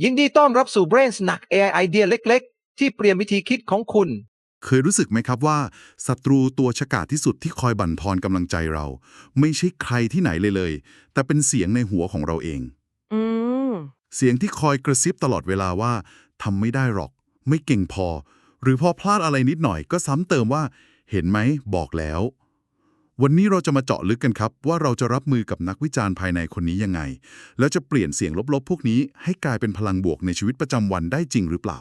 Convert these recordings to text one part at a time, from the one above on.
ยินดีต้อนรับสู่ Brain Snack AI ไอเดียเล็ก ๆ ที่เปลี่ยนวิธีคิดของคุณ เคยรู้สึกไหมครับว่าศัตรูตัวฉกาจที่สุดที่คอยบั่นทอนกำลังใจเรา ไม่ใช่ใครที่ไหนเลยเลย แต่เป็นเสียงในหัวของเราเอง อืม เสียงที่คอยกระซิบตลอดเวลาว่าทำไม่ได้หรอก ไม่เก่งพอ หรือพอพลาดอะไรนิดหน่อยก็ซ้ำเติมว่า เห็นไหมบอกแล้ว วันนี้เราจะมาเจาะลึกกันครับ ว่าเราจะรับมือกับนักวิจารณ์ภายในคนนี้ยังไง แล้วจะเปลี่ยนเสียงลบๆ พวกนี้ ให้กลายเป็นพลังบวกในชีวิตประจำวันได้จริงหรือเปล่า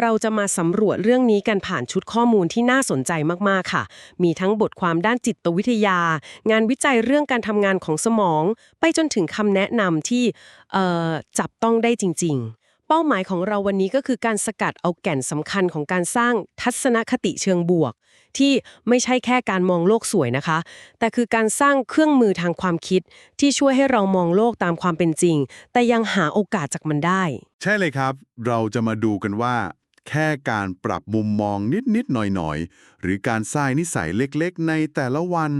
เราจะมาสำรวจเรื่องนี้กันผ่านชุดข้อมูลที่น่าสนใจมากๆค่ะ มีทั้งบทความด้านจิตวิทยา งานวิจัยเรื่องการทำงานของสมอง ไปจนถึงคำแนะนำที่จับต้องได้จริง ๆเป้าหมายของเราวันนี้ก็คือการสกัดเอาแก่นสำคัญของการสร้างทัศนคติเชิงบวก ที่ไม่ใช่แค่การมองโลกสวยนะคะ แต่คือการสร้างเครื่องมือทางความคิด ที่ช่วยให้เรามองโลกตามความเป็นจริง แต่ยังหาโอกาสจากมันได้ ใช่เลยครับ เราจะมาดูกันว่า แค่การปรับมุมมองนิดๆหน่อยๆหรือการสร้างนิสัยเล็กๆ ในแต่ละวัน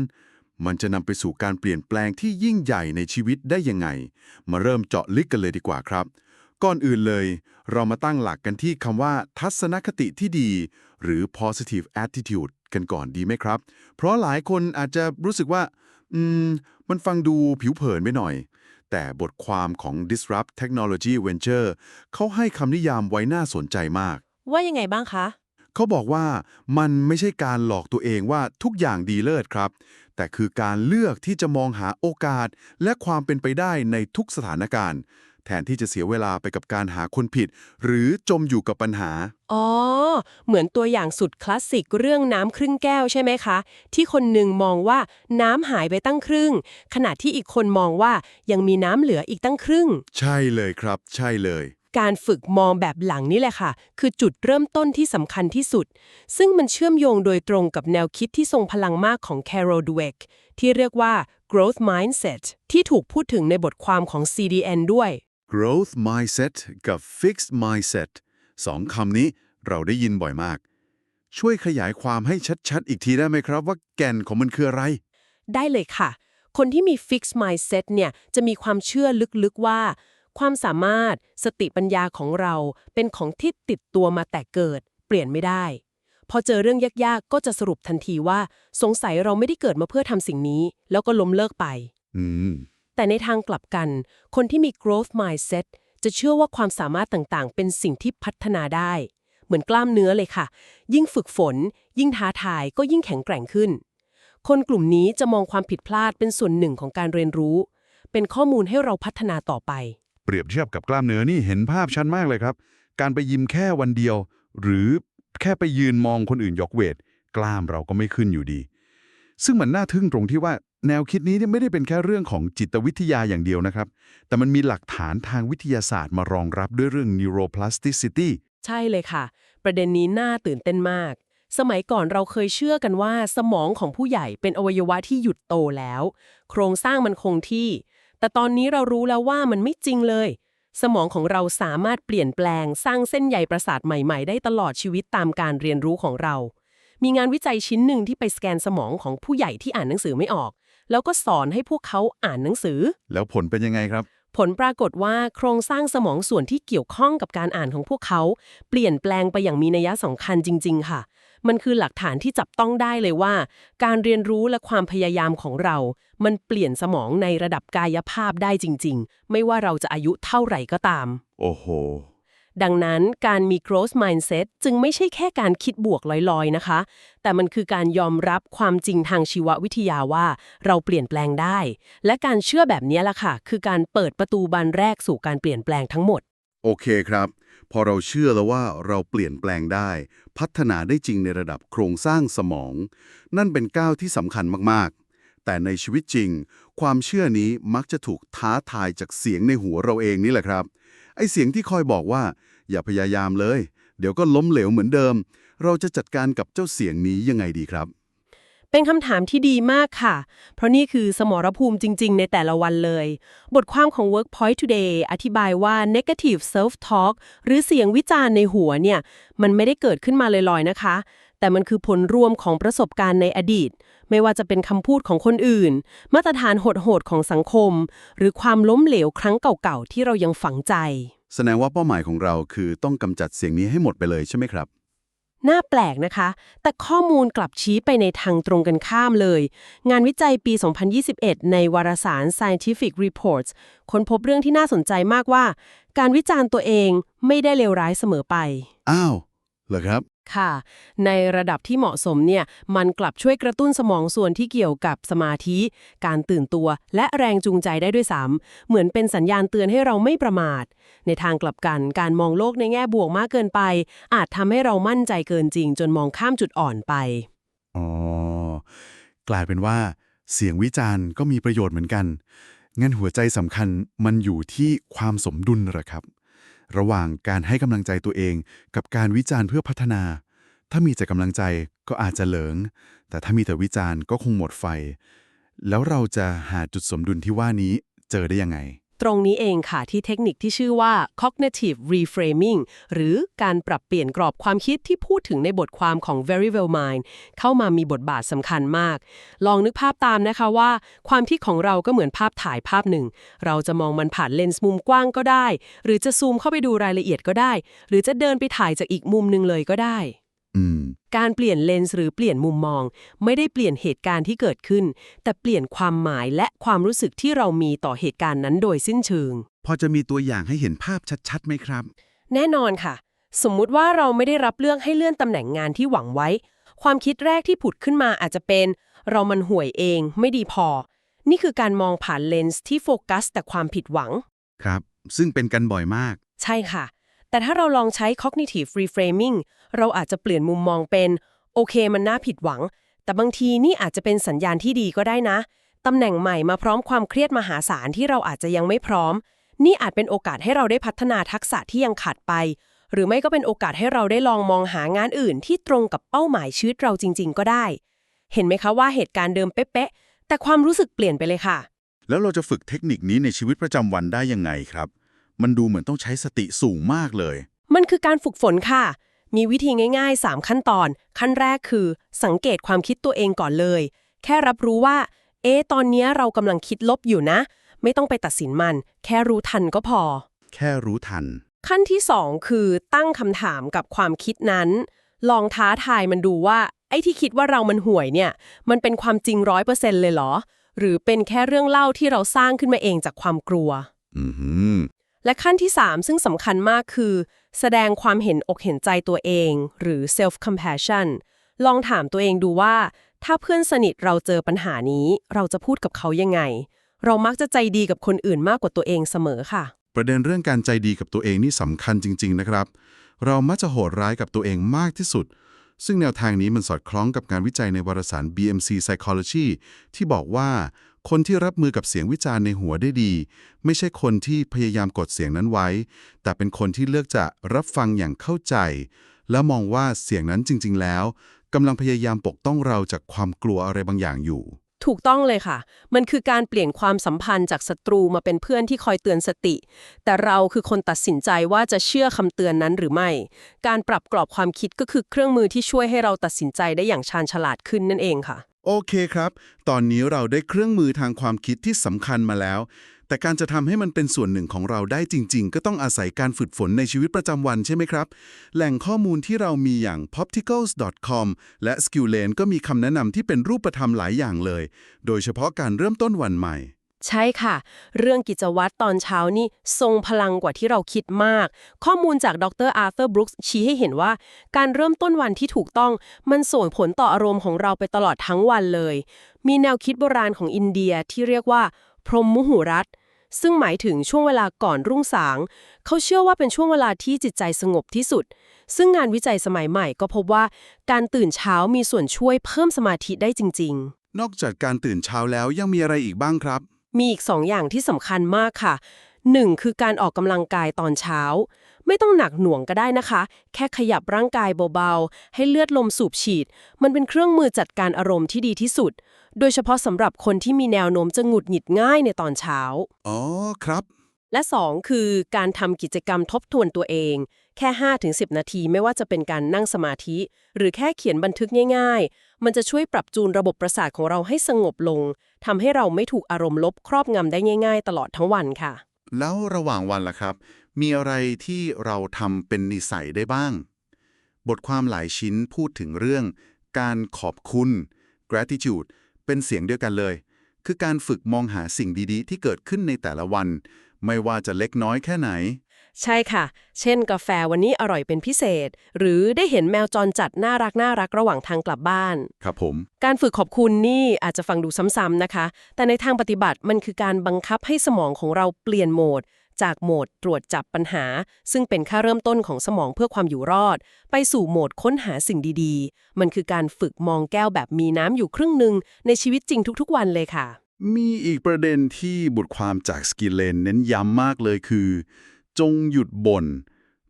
มันจะนำไปสู่การเปลี่ยนแปลงที่ยิ่งใหญ่ในชีวิตได้ยังไง มาเริ่มเจาะลึกกันเลยดีกว่าครับ ก่อนอื่นเลย เรามาตั้งหลักกันที่คำว่า ทัศนคติที่ดี หรือ positive attitude กันก่อนดีไหมครับ เพราะหลายคนอาจจะรู้สึกว่า อืม มันฟังดูผิวเผินไปหน่อย แต่บทความของ Disrupt Technology Venture เขาให้คำนิยามไว้น่าสนใจมาก ว่ายังไงบ้างคะ เขาบอกว่ามันไม่ใช่การหลอกตัวเองว่าทุกอย่างดีเลิศครับ แต่คือการเลือกที่จะมองหาโอกาส และความเป็นไปได้ในทุกสถานการณ์ แทนที่จะเสียเวลาไปกับการหาคนผิด หรือจมอยู่กับปัญหา อ๋อ เหมือนตัวอย่างสุดคลาสสิกเรื่องน้ำครึ่งแก้วใช่ไหมคะ ที่คนหนึ่งมองว่าน้ำหายไปตั้งครึ่ง ขณะที่อีกคนมองว่ายังมีน้ำเหลืออีกตั้งครึ่ง ใช่เลยครับ ใช่เลยการฝึกมองแบบหลังนี่แหละค่ะ คือจุดเริ่มต้นที่สำคัญที่สุด ซึ่งมันเชื่อมโยงโดยตรงกับแนวคิดที่ทรงพลังมากของ Carol Dweck ที่เรียกว่า growth mindset ที่ถูกพูดถึงในบทความของ CDN ด้วย growth mindset กับ fixed mindset สองคำนี้เราได้ยินบ่อยมาก ช่วยขยายความให้ชัดๆ อีกทีได้ไหมครับว่าแก่นของมันคืออะไร ได้เลยค่ะ คนที่มี fixed mindset เนี่ยจะมีความเชื่อลึกๆว่า ความสามารถสติปัญญาของเราเป็นของที่ติดตัวมาแต่เกิด เปลี่ยนไม่ได้ พอเจอเรื่องยากๆ ก็จะสรุปทันทีว่า สงสัยเราไม่ได้เกิดมาเพื่อทำสิ่งนี้ แล้วก็ล้มเลิกไป อืม แต่ในทางกลับกัน คนที่มี growth mindset จะเชื่อว่าความสามารถต่างๆ เป็นสิ่งที่พัฒนาได้ เหมือนกล้ามเนื้อเลยค่ะ ยิ่งฝึกฝน ยิ่งท้าทายก็ยิ่งแข็งแกร่งขึ้น คนกลุ่มนี้จะมองความผิดพลาดเป็นส่วนหนึ่งของการเรียนรู้ เป็นข้อมูลให้เราพัฒนาต่อไป เปรียบเทียบกับกล้ามเนื้อนี่เห็นภาพชัดมากเลยครับ การไปยิมแค่วันเดียว หรือแค่ไปยืนมองคนอื่นยกเวท กล้ามเราก็ไม่ขึ้นอยู่ดี ซึ่งมันน่าทึ่งตรงที่ว่า แนวคิดนี้เนี่ยไม่ได้เป็นแค่เรื่องของจิตวิทยาอย่างเดียวนะครับ แต่มันมีหลักฐานทางวิทยาศาสตร์มารองรับด้วยเรื่อง neuroplasticity ใช่เลยค่ะ ประเด็นนี้น่าตื่นเต้นมาก สมัยก่อนเราเคยเชื่อกันว่า สมองของผู้ใหญ่เป็นอวัยวะที่หยุดโตแล้ว โครงสร้างมันคงที่ แต่ตอนนี้เรารู้แล้วว่ามันไม่จริงเลย สมองของเราสามารถเปลี่ยนแปลง สร้างเส้นใยประสาทใหม่ๆ ได้ตลอดชีวิตตามการเรียนรู้ของเรามีงานวิจัยชิ้นหนึ่งที่ไปสแกนสมองของผู้ใหญ่ที่อ่านหนังสือไม่ออก แล้วก็สอนให้พวกเขาอ่านหนังสือ แล้วผลเป็นยังไงครับ ผลปรากฏว่าโครงสร้างสมองส่วนที่เกี่ยวข้องกับการอ่านของพวกเขา เปลี่ยนแปลงไปอย่างมีนัยสำคัญจริง ๆ ค่ะ มันคือหลักฐานที่จับต้องได้เลยว่า การเรียนรู้และความพยายามของเรา มันเปลี่ยนสมองในระดับกายภาพได้จริง ๆ ไม่ว่าเราจะอายุเท่าไหร่ก็ตาม โอ้โห ดังนั้นการมี growth mindset จึงไม่ใช่แค่การคิดบวกลอยๆนะคะ แต่มันคือการยอมรับความจริงทางชีววิทยาว่าเราเปลี่ยนแปลงได้ และการเชื่อแบบนี้ล่ะค่ะ คือการเปิดประตูบานแรกสู่การเปลี่ยนแปลงทั้งหมด โอเคครับ พอเราเชื่อแล้วว่าเราเปลี่ยนแปลงได้ พัฒนาได้จริงในระดับโครงสร้างสมอง นั่นเป็นก้าวที่สำคัญมากๆแต่ในชีวิตจริง ความเชื่อนี้มักจะถูกท้าทายจากเสียงในหัวเราเองนี่แหละครับ ไอเสียงที่คอยบอกว่า อย่าพยายามเลย เดี๋ยวก็ล้มเหลวเหมือนเดิม เราจะจัดการกับเจ้าเสียงนี้ยังไงดีครับ เป็นคำถามที่ดีมากค่ะ เพราะนี่คือสมรภูมิจริง ๆ ในแต่ละวันเลย บทความของ Workpoint Today อธิบายว่า negative self-talk หรือเสียงวิจารณ์ในหัวเนี่ย มันไม่ได้เกิดขึ้นมาลอยๆนะคะ แต่มันคือผลรวมของประสบการณ์ในอดีต ไม่ว่าจะเป็นคำพูดของคนอื่น มาตรฐานโหดๆของสังคม หรือความล้มเหลวครั้งเก่าๆที่เรายังฝังใจ แสดงว่าเป้าหมายของเราคือต้องกำจัดเสียงนี้ให้หมดไปเลยใช่ไหมครับ น่าแปลกนะคะ แต่ข้อมูลกลับชี้ไปในทางตรงกันข้ามเลย งานวิจัยปี 2021 ในวารสาร Scientific Reports ค้นพบเรื่องที่น่าสนใจมากว่า การวิจารณ์ตัวเองไม่ได้เลวร้ายเสมอไป อ้าว เหรอครับ ค่ะ ในระดับที่เหมาะสมเนี่ยมันกลับช่วยกระตุ้นสมองส่วนที่เกี่ยวกับสมาธิ การตื่นตัวและแรงจูงใจได้ด้วยซ้ำเหมือนเป็นสัญญาณเตือนให้เราไม่ประมาท ในทางกลับกันการมองโลกในแง่บวกมากเกินไป อาจทำให้เรามั่นใจเกินจริง จนมองข้ามจุดอ่อนไปอ๋อกลายเป็นว่า เสียงวิจารณ์ก็มีประโยชน์เหมือนกันงั้นหัวใจสำคัญมันอยู่ที่ความสมดุลเหรอครับ ระหว่างการให้กำลังใจตัวเอง กับการวิจารณ์เพื่อพัฒนา ถ้ามีแต่กำลังใจก็อาจจะเหลิง แต่ถ้ามีแต่วิจารณ์ก็คงหมดไฟ แล้วเราจะหาจุดสมดุลที่ว่านี้เจอได้ยังไง ตรงนี้เองค่ะที่เทคนิคที่ชื่อว่า cognitive reframing หรือการปรับเปลี่ยนกรอบความคิดที่พูดถึงในบทความของ Very Well Mind เข้ามามีบทบาทสำคัญมาก ลองนึกภาพตามนะคะว่า ความคิดของเราก็เหมือนภาพถ่ายภาพหนึ่ง เราจะมองมันผ่านเลนส์มุมกว้างก็ได้ หรือจะซูมเข้าไปดูรายละเอียดก็ได้ หรือจะเดินไปถ่ายจากอีกมุมหนึ่งเลยก็ได้ อืม การเปลี่ยนเลนส์หรือเปลี่ยนมุมมอง ไม่ได้เปลี่ยนเหตุการณ์ที่เกิดขึ้น แต่เปลี่ยนความหมายและความรู้สึกที่เรามีต่อเหตุการณ์นั้นโดยสิ้นเชิง พอจะมีตัวอย่างให้เห็นภาพชัดๆไหมครับ แน่นอนค่ะ สมมุติว่าเราไม่ได้รับเรื่องให้เลื่อนตำแหน่งงานที่หวังไว้ ความคิดแรกที่ผุดขึ้นมาอาจจะเป็น เรามันห่วยเองไม่ดีพอ นี่คือการมองผ่านเลนส์ที่โฟกัสแต่ความผิดหวัง ครับ ซึ่งเป็นกันบ่อยมาก ใช่ค่ะ แต่ถ้าเราลองใช้ cognitive reframing เราอาจจะเปลี่ยนมุมมองเป็นโอเคมันน่าผิดหวัง แต่บางทีนี่อาจจะเป็นสัญญาณที่ดีก็ได้นะตำแหน่งใหม่มาพร้อมความเครียดมหาศาลที่เราอาจจะยังไม่พร้อม นี่อาจเป็นโอกาสให้เราได้พัฒนาทักษะที่ยังขาดไป หรือไม่ก็เป็นโอกาสให้เราได้ลองมองหางานอื่น ที่ตรงกับเป้าหมายชีวิตเราจริง ๆ ก็ได้ เห็นไหมคะว่าเหตุการณ์เดิมเป๊ะๆแต่ความรู้สึกเปลี่ยนไปเลยค่ะ แล้วเราจะฝึกเทคนิคนี้ในชีวิตประจำวันได้ยังไงครับ มันดูเหมือนต้องใช้สติสูงมากเลย มันคือการฝึกฝนค่ะ มีวิธีง่าย ๆ 3 ขั้นตอน ขั้นแรกคือ สังเกตความคิดตัวเองก่อนเลย แค่รับรู้ว่า เอ๊ะตอนเนี้ยเรากำลังคิดลบอยู่นะ ไม่ต้องไปตัดสินมัน แค่รู้ทันก็พอ แค่รู้ทัน ขั้นที่ 2 คือตั้งคำถามกับความคิดนั้น ลองท้าทายมันดูว่าไอ้ที่คิดว่าเรามันห่วยเนี่ย มันเป็นความจริงร้อยเปอร์เซ็นต์เลยเหรอ หรือเป็นแค่เรื่องเล่าที่เราสร้างขึ้นมาเองจากความกลัว อือหือ และขั้นที่ 3 ซึ่งสำคัญมากคือ แสดงความเห็นอกเห็นใจตัวเอง หรือ self compassion ลองถามตัวเองดูว่า ถ้าเพื่อนสนิทเราเจอปัญหานี้ เราจะพูดกับเขายังไง เรามักจะใจดีกับคนอื่นมากกว่าตัวเองเสมอค่ะ ประเด็นเรื่องการใจดีกับตัวเองนี่สำคัญจริง ๆ นะครับ เรามักจะโหดร้ายกับตัวเองมากที่สุด ซึ่งแนวทางนี้มันสอดคล้องกับงานวิจัยในวารสาร BMC Psychology ที่บอกว่า คนที่รับมือกับเสียงวิจารณ์ในหัวได้ดี ไม่ใช่คนที่พยายามกดเสียงนั้นไว้ แต่เป็นคนที่เลือกจะรับฟังอย่างเข้าใจ และมองว่าเสียงนั้นจริง ๆ แล้วกำลังพยายามปกป้องเราจากความกลัวอะไรบางอย่างอยู่ ถูกต้องเลยค่ะ มันคือการเปลี่ยนความสัมพันธ์จากศัตรูมาเป็นเพื่อนที่คอยเตือนสติ แต่เราคือคนตัดสินใจว่าจะเชื่อคำเตือนนั้นหรือไม่ การปรับกรอบความคิดก็คือเครื่องมือที่ช่วยให้เราตัดสินใจได้อย่างชาญฉลาดขึ้นนั่นเองค่ะ โอเคครับ ตอนนี้เราได้เครื่องมือทางความคิดที่สำคัญมาแล้ว แต่การจะทำให้มันเป็นส่วนหนึ่งของเราได้จริง ๆ ก็ต้องอาศัยการฝึกฝนในชีวิตประจำวันใช่ไหมครับ แหล่งข้อมูลที่เรามีอย่าง popticals.com และ skillane ก็มีคำแนะนำที่เป็นรูปธรรมหลายอย่างเลย โดยเฉพาะการเริ่มต้นวันใหม่ ใช่ค่ะ เรื่องกิจวัตรตอนเช้านี่ทรงพลังกว่าที่เราคิดมาก ข้อมูลจากดรอาร์เธอร์บรุกส์ชี้ให้เห็นว่า การเริ่มต้นวันที่ถูกต้องมันส่งผลต่ออารมณ์ของเราไปตลอดทั้งวันเลย มีแนวคิดโบราณของอินเดียที่เรียกว่า พรหมมุหุรัตซึ่งหมายถึงช่วงเวลาก่อนรุ่งสาง เขาเชื่อว่าเป็นช่วงเวลาที่จิตใจสงบที่สุด ซึ่งงานวิจัยสมัยใหม่ก็พบว่า การตื่นเช้ามีส่วนช่วยเพิ่มสมาธิได้จริง ๆ นอกจากการตื่นเช้าแล้วยังมีอะไรอีกบ้างครับ มีอีกสองอย่างที่สำคัญมากค่ะ 1. คือการออกกำลังกายตอนเช้า ไม่ต้องหนักหน่วงก็ได้นะคะ แค่ขยับร่างกายเบาๆ ให้เลือดลมสูบฉีด มันเป็นเครื่องมือจัดการอารมณ์ที่ดีที่สุด โดยเฉพาะสำหรับคนที่มีแนวโน้มจะหงุดหงิดง่ายในตอนเช้า อ๋อครับ และ 2 คือการทำกิจกรรมทบทวนตัวเอง แค่ 5-10 นาทีไม่ว่าจะเป็นการนั่งสมาธิ หรือแค่เขียนบันทึกง่าย ๆ มันจะช่วยปรับจูนระบบประสาทของเราให้สงบลง ทำให้เราไม่ถูกอารมณ์ลบครอบงำได้ง่าย ๆ ตลอดทั้งวันค่ะ แล้วระหว่างวันล่ะครับ มีอะไรที่เราทำเป็นนิสัยได้บ้าง บทความหลายชิ้นพูดถึงเรื่อง การขอบคุณ gratitude เป็นเสียงเดียวกันเลย คือการฝึกมองหาสิ่งดีๆ ที่เกิดขึ้นในแต่ละวัน ไม่ว่าจะเล็กน้อยแค่ไหน ใช่ค่ะ เช่นกาแฟวันนี้อร่อยเป็นพิเศษ หรือได้เห็นแมวจรจัดน่ารักน่ารักระหว่างทางกลับบ้าน ครับผม การฝึกขอบคุณนี่อาจจะฟังดูซ้ำๆนะคะ แต่ในทางปฏิบัติมันคือการบังคับให้สมองของเราเปลี่ยนโหมด จากโหมดตรวจจับปัญหา ซึ่งเป็นค่าเริ่มต้นของสมองเพื่อความอยู่รอด ไปสู่โหมดค้นหาสิ่งดีๆ มันคือการฝึกมองแก้วแบบมีน้ำอยู่ครึ่งหนึ่งในชีวิตจริงทุกๆ วันเลยค่ะ มีอีกประเด็นที่บทความจากสกิลเลนเน้นย้ำมากเลยคือ จงหยุดบ่น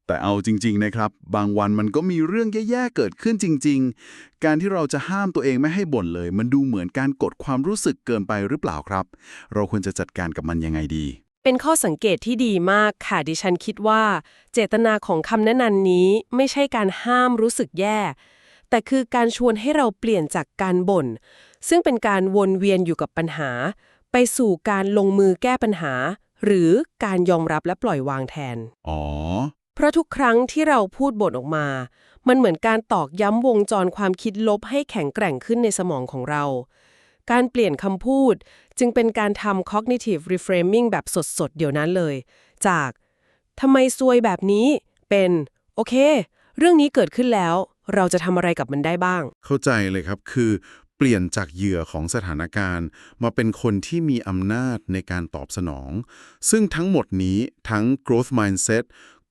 แต่เอาจริง ๆ นะครับ บางวันมันก็มีเรื่องแย่ๆเกิดขึ้นจริง ๆ การที่เราจะห้ามตัวเองไม่ให้บ่นเลย มันดูเหมือนการกดความรู้สึกเกินไปหรือเปล่าครับ เราควรจะจัดการกับมันยังไงดี เป็นข้อสังเกตที่ดีมากค่ะดิฉันคิดว่า เจตนาของคำแนะนำนี้ไม่ใช่การห้ามรู้สึกแย่ แต่คือการชวนให้เราเปลี่ยนจากการบ่น ซึ่งเป็นการวนเวียนอยู่กับปัญหา ไปสู่การลงมือแก้ปัญหา หรือการยอมรับและปล่อยวางแทน อ๋อ เพราะทุกครั้งที่เราพูดบ่นออกมา มันเหมือนการตอกย้ำวงจรความคิดลบให้แข็งแกร่งขึ้นในสมองของเรา การเปลี่ยนคำพูดจึงเป็นการทำ cognitive reframing แบบสดๆ เดี๋ยวนั้นเลย จากทำไมซวยแบบนี้เป็น โอเค เรื่องนี้เกิดขึ้นแล้ว เราจะทำอะไรกับมันได้บ้าง เข้าใจเลยครับ คือ เปลี่ยนจากเหยื่อของสถานการณ์ มาเป็นคนที่มีอำนาจในการตอบสนอง ซึ่งทั้งหมดนี้ทั้ง growth mindset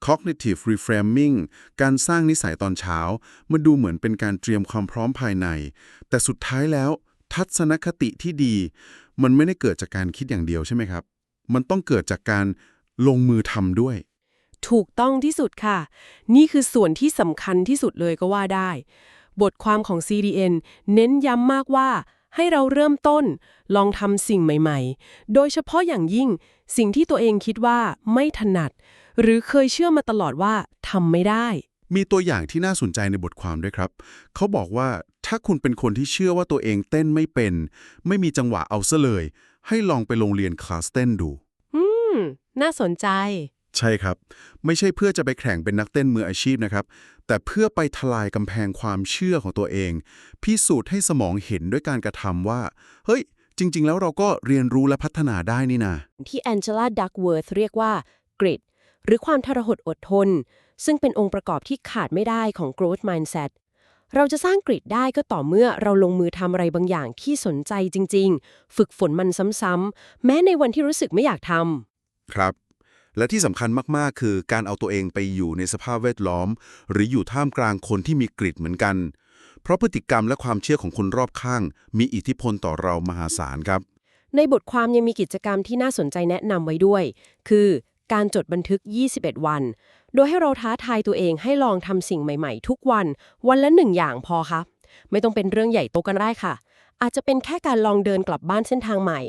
cognitive reframing การสร้างนิสัยตอนเช้ามันดูเหมือนเป็นการเตรียมความพร้อมภายใน แต่สุดท้ายแล้วทัศนคติที่ดี มันไม่ได้เกิดจากการคิดอย่างเดียวใช่ไหมครับ มันต้องเกิดจากการลงมือทำด้วย ถูกต้องที่สุดค่ะ นี่คือส่วนที่สำคัญที่สุดเลยก็ว่าได้ บทความของ CDN เน้นย้ำมากว่า ให้เราเริ่มต้น ลองทำสิ่งใหม่ๆ โดยเฉพาะอย่างยิ่ง สิ่งที่ตัวเองคิดว่าไม่ถนัด หรือเคยเชื่อมาตลอดว่าทำไม่ได้ มีตัวอย่างที่น่าสนใจในบทความด้วยครับ เขาบอกว่าถ้าคุณเป็นคนที่เชื่อว่าตัวเองเต้นไม่เป็น ไม่มีจังหวะเอาซะเลย ให้ลองไปโรงเรียนคลาสเต้นดู อืม น่าสนใจ ใช่ครับ ไม่ใช่เพื่อจะไปแข่งเป็นนักเต้นมืออาชีพนะครับ แต่เพื่อไปทลายกำแพงความเชื่อของตัวเอง พิสูจน์ให้สมองเห็นด้วยการกระทำว่า เฮ้ย จริง ๆ แล้วเราก็เรียนรู้และพัฒนาได้นี่นาที่แองเจล่าดักเวิร์ธเรียกว่า grit หรือความทรหดอดทน ซึ่งเป็นองค์ประกอบที่ขาดไม่ได้ของ growth mindset เราจะสร้างกริดได้ก็ต่อเมื่อเราลงมือทำอะไรบางอย่างที่สนใจจริง ๆ ฝึกฝนมันซ้ำๆแม้ในวันที่รู้สึกไม่อยากทำครับ และที่สำคัญมากๆ คือการเอาตัวเองไปอยู่ในสภาพแวดล้อม หรืออยู่ท่ามกลางคนที่มีกริดเหมือนกัน เพราะพฤติกรรมและความเชื่อของคนรอบข้าง มีอิทธิพลต่อเรามหาศาลครับ ในบทความยังมีกิจกรรมที่น่าสนใจแนะนำไว้ด้วย คือการจดบันทึก 21 วัน โดยให้เราท้าทายตัวเองให้ลองทำสิ่งใหม่ๆ ทุกวัน วันละหนึ่งอย่างพอครับ ไม่ต้องเป็นเรื่องใหญ่โตกันได้ค่ะ อาจจะเป็นแค่การลองเดินกลับบ้านเส้นทางใหม่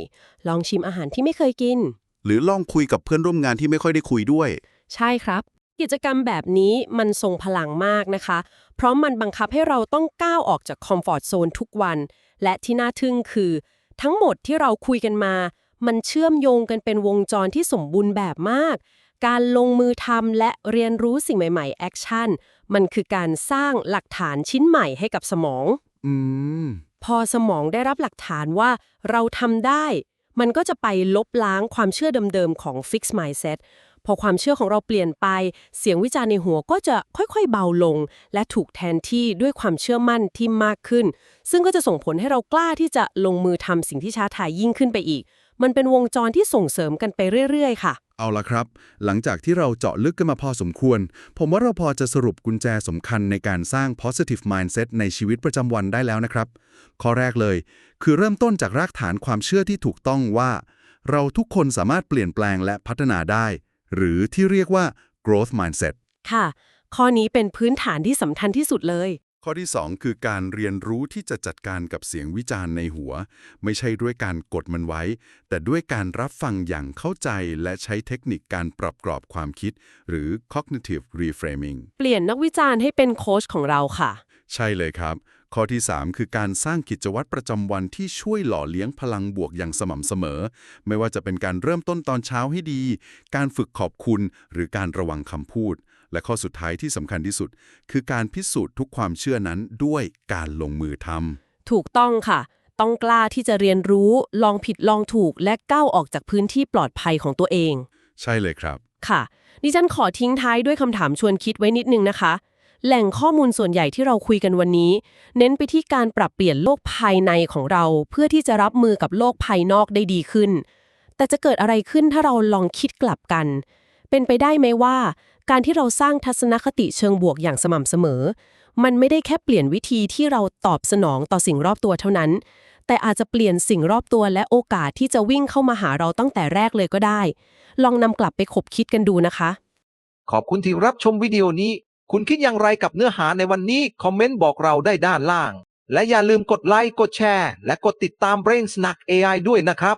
ลองชิมอาหารที่ไม่เคยกิน หรือลองคุยกับเพื่อนร่วมงานที่ไม่ค่อยได้คุยด้วย ใช่ครับ กิจกรรมแบบนี้มันทรงพลังมากนะคะ เพราะมันบังคับให้เราต้องก้าวออกจากคอมฟอร์ทโซนทุกวัน และที่น่าทึ่งคือ ทั้งหมดที่เราคุยกันมา มันเชื่อมโยงกันเป็นวงจรที่สมบูรณ์แบบมาก การลงมือทำและเรียนรู้สิ่งใหม่ๆแอคชั่นมันคือการสร้างหลักฐานชิ้นใหม่ให้กับสมอง อืม พอสมองได้รับหลักฐานว่าเราทำได้ มันก็จะไปลบล้างความเชื่อเดิมๆของ Fix mindset พอความเชื่อของเราเปลี่ยนไป เสียงวิจารณ์ในหัวก็จะค่อยๆเบาลง และถูกแทนที่ด้วยความเชื่อมั่นที่มากขึ้น ซึ่งก็จะส่งผลให้เรากล้าที่จะลงมือทำสิ่งที่ช้าทายยิ่งขึ้นไปอีก มันเป็นวงจรที่ส่งเสริมกันไปเรื่อยๆ ค่ะ เอาละครับ หลังจากที่เราเจาะลึกกันมาพอสมควร ผมว่าเราพอจะสรุปกุญแจสำคัญในการสร้าง positive mindset ในชีวิตประจำวันได้แล้วนะครับ ข้อแรกเลย คือเริ่มต้นจากรากฐานความเชื่อที่ถูกต้องว่า เราทุกคนสามารถเปลี่ยนแปลงและพัฒนาได้ หรือที่เรียกว่า growth mindset ค่ะ ข้อนี้เป็นพื้นฐานที่สำคัญที่สุดเลย ข้อที่ 2 คือการเรียนรู้ที่จะจัดการกับเสียงวิจารณ์ในหัว ไม่ใช่ด้วยการกดมันไว้ แต่ด้วยการรับฟังอย่างเข้าใจและใช้เทคนิคการปรับกรอบความคิด หรือ cognitive reframing เปลี่ยนนักวิจารณ์ให้เป็นโค้ชของเราค่ะ ใช่เลยครับ ข้อที่ 3 คือการสร้างกิจวัตรประจำวันที่ช่วยหล่อเลี้ยงพลังบวกอย่างสม่ำเสมอ ไม่ว่าจะเป็นการเริ่มต้นตอนเช้าให้ดี การฝึกขอบคุณ หรือการระวังคำพูด และข้อสุดท้ายที่สำคัญที่สุด คือการพิสูจน์ทุกความเชื่อนั้นด้วยการลงมือทำถูกต้องค่ะ ต้องกล้าที่จะเรียนรู้ ลองผิดลองถูก และก้าวออกจากพื้นที่ปลอดภัยของตัวเอง ใช่เลยครับ ค่ะ ดิฉันขอทิ้งท้ายด้วยคำถามชวนคิดไว้นิดนึงนะคะ แหล่งข้อมูลส่วนใหญ่ที่เราคุยกันวันนี้ เน้นไปที่การปรับเปลี่ยนโลกภายในของเรา เพื่อที่จะรับมือกับโลกภายนอกได้ดีขึ้น แต่จะเกิดอะไรขึ้นถ้าเราลองคิดกลับกันเป็นไปได้ไหมว่า การที่เราสร้างทัศนคติเชิงบวกอย่างสม่ำเสมอ มันไม่ได้แค่เปลี่ยนวิธีที่เราตอบสนองต่อสิ่งรอบตัวเท่านั้น แต่อาจจะเปลี่ยนสิ่งรอบตัวและโอกาสที่จะวิ่งเข้ามาหาเราตั้งแต่แรกเลยก็ได้ ลองนำกลับไปคบคิดกันดูนะคะ ขอบคุณที่รับชมวิดีโอนี้ คุณคิดอย่างไรกับเนื้อหาในวันนี้ คอมเมนต์บอกเราได้ด้านล่าง และอย่าลืมกดไลค์ กดแชร์ และกดติดตาม Brain Snack AI ด้วยนะครับ